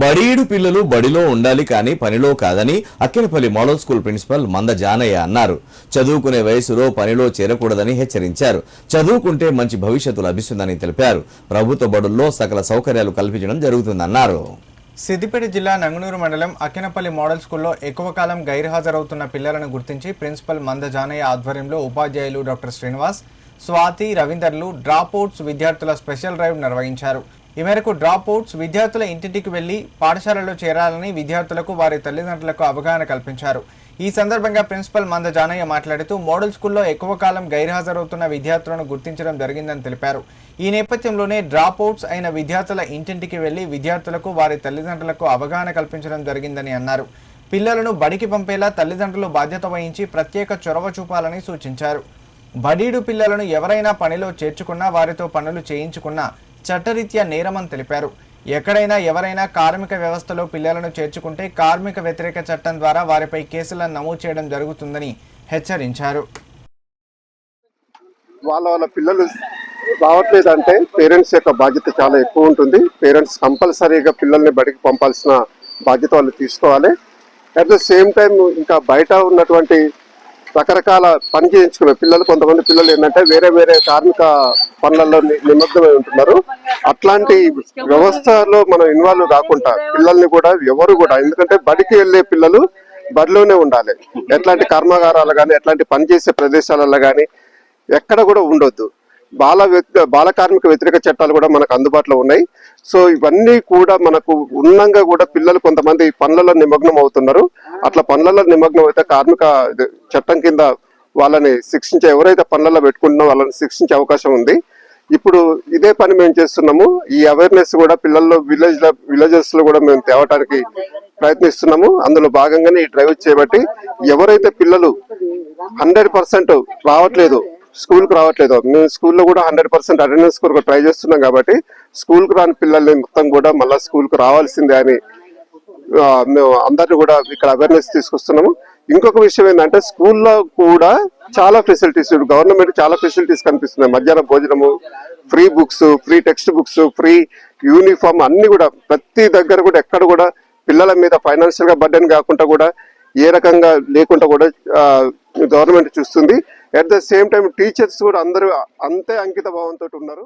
బడీడు పిల్లలు బడిలో ఉండాలి కానీ పనిలో కాదని అక్కినపల్లి మోడల్ స్కూల్ ప్రిన్సిపల్ మంద జానయ్య అన్నారు. చదువుకునే వయసులో పనిలో చేరకూడదని హెచ్చరించారు. చదువుకుంటే మంచి భవిష్యత్తు లభిస్తుందని తెలిపారు. ప్రభుత్వ బడుల్లో సకల సౌకర్యాలు కల్పించడం జరుగుతుందన్నారు. సిద్దిపేట జిల్లా నంగునూరు మండలం అకినపల్లి మోడల్ స్కూల్లో ఎక్కువ కాలం గైర్హాజరవుతున్న పిల్లలను గుర్తించి ప్రిన్సిపల్ మంద జానయ్య ఆధ్వర్యంలో ఉపాధ్యాయులు డాక్టర్ శ్రీనివాస్ స్వాతి రవీందర్లు డ్రాప్అవుట్స్ విద్యార్థుల స్పెషల్ డ్రైవ్ నిర్వహించారు. ఈ మేరకు డ్రాప్అవుట్స్ విద్యార్థుల ఇంటింటికి వెళ్ళి పాఠశాలలో చేరాలని విద్యార్థులకు వారి తల్లిదండ్రులకు అవగాహన కల్పించారు. ఈ సందర్భంగా ప్రిన్సిపల్ మంద జానయ్య మాట్లాడుతూ మోడల్ స్కూల్లో ఎక్కువ కాలం గైర్హాజరవుతున్న విద్యార్థులను గుర్తించడం జరిగిందని తెలిపారు. ఈ నేపథ్యంలోనే డ్రాప్అవుట్స్ అయిన విద్యార్థుల ఇంటింటికి వెళ్ళి విద్యార్థులకు వారి తల్లిదండ్రులకు అవగాహన కల్పించడం జరిగిందని అన్నారు. పిల్లలను బడికి పంపేలా తల్లిదండ్రులు బాధ్యత వహించి ప్రత్యేక చొరవ చూపాలని సూచించారు. బడీడు పిల్లలను ఎవరైనా పనిలో చేర్చుకున్నా వారితో పనులు చేయించుకున్నా చట్టరీత్యా నేరమని తెలిపారు. ఎక్కడైనా ఎవరైనా కార్మిక వ్యవస్థలో పిల్లలను చేర్చుకుంటే కార్మిక వ్యతిరేక చట్టం ద్వారా వారిపై కేసులను నమోదు చేయడం జరుగుతుందని హెచ్చరించారు. వాళ్ళ వాళ్ళ పిల్లలు రావట్లేదు అంటే పేరెంట్స్ యొక్క బాధ్యత చాలా ఎక్కువ ఉంటుంది. పేరెంట్స్ కంపల్సరీగా పిల్లల్ని బడికి పంపాల్సిన బాధ్యత వాళ్ళు తీసుకోవాలి. అట్ ద సేమ్ టైం ఇంకా బయట ఉన్నటువంటి రకరకాల పని చేయించుకునే పిల్లలు కొంతమంది పిల్లలు ఏంటంటే వేరే వేరే కార్మిక పనులలో నిమగ్నమై ఉంటున్నారు. అట్లాంటి వ్యవస్థలో మనం ఇన్వాల్వ్ కాకుండా పిల్లల్ని కూడా ఎవరు కూడా ఎందుకంటే బడికి వెళ్ళే పిల్లలు బడిలోనే ఉండాలి. ఎట్లాంటి కర్మాగారాలు కానీ ఎట్లాంటి పనిచేసే ప్రదేశాలలో కానీ ఎక్కడ కూడా ఉండొద్దు. బాల బాల కార్మిక వ్యతిరేక చట్టాలు కూడా మనకు అందుబాటులో ఉన్నాయి. సో ఇవన్నీ కూడా మనకు ఉన్నంగా కూడా పిల్లలు కొంతమంది పనులలో నిమగ్నం అవుతున్నారు అట్లా పనులలో నిమగ్నం అయితే కార్మిక చట్టం కింద వాళ్ళని శిక్షించే ఎవరైతే పనులలో పెట్టుకుంటున్నా వాళ్ళని శిక్షించే అవకాశం ఉంది. ఇప్పుడు ఇదే పని మేము చేస్తున్నాము. ఈ అవేర్నెస్ కూడా పిల్లల్లో విలేజ్ విలేజెస్లో కూడా మేము తేవటానికి ప్రయత్నిస్తున్నాము. అందులో భాగంగానే ఈ డ్రైవ్ చేయబట్టి ఎవరైతే పిల్లలు హండ్రెడ్ పర్సెంట్ రావట్లేదు స్కూల్కి రావట్లేదు మేము స్కూల్లో కూడా హండ్రెడ్ పర్సెంట్ అటెండెన్స్ కొరకు ట్రై చేస్తున్నాం కాబట్టి స్కూల్కి రాని పిల్లల్ని మొత్తం కూడా మళ్ళీ స్కూల్కి రావాల్సిందే అని మేము అందరిని కూడా ఇక్కడ అవేర్నెస్ తీసుకొస్తున్నాము. ఇంకొక విషయం ఏంటంటే స్కూల్లో కూడా చాలా ఫెసిలిటీస్ గవర్నమెంట్ చాలా ఫెసిలిటీస్ కనిపిస్తున్నాయి. మధ్యాహ్నం భోజనము free books free text books free uniform అన్ని కూడా ప్రతి దగ్గర కూడా ఎక్కడ కూడా పిల్లల మీద ఫైనాన్షియల్గా బర్డెన్ కాకుండా కూడా ఏ రకంగా లేకుండా కూడా గవర్నమెంట్ చూస్తుంది. At the same time teachers కూడా అందరూ అంతే అంకిత భావంతో ఉన్నారు.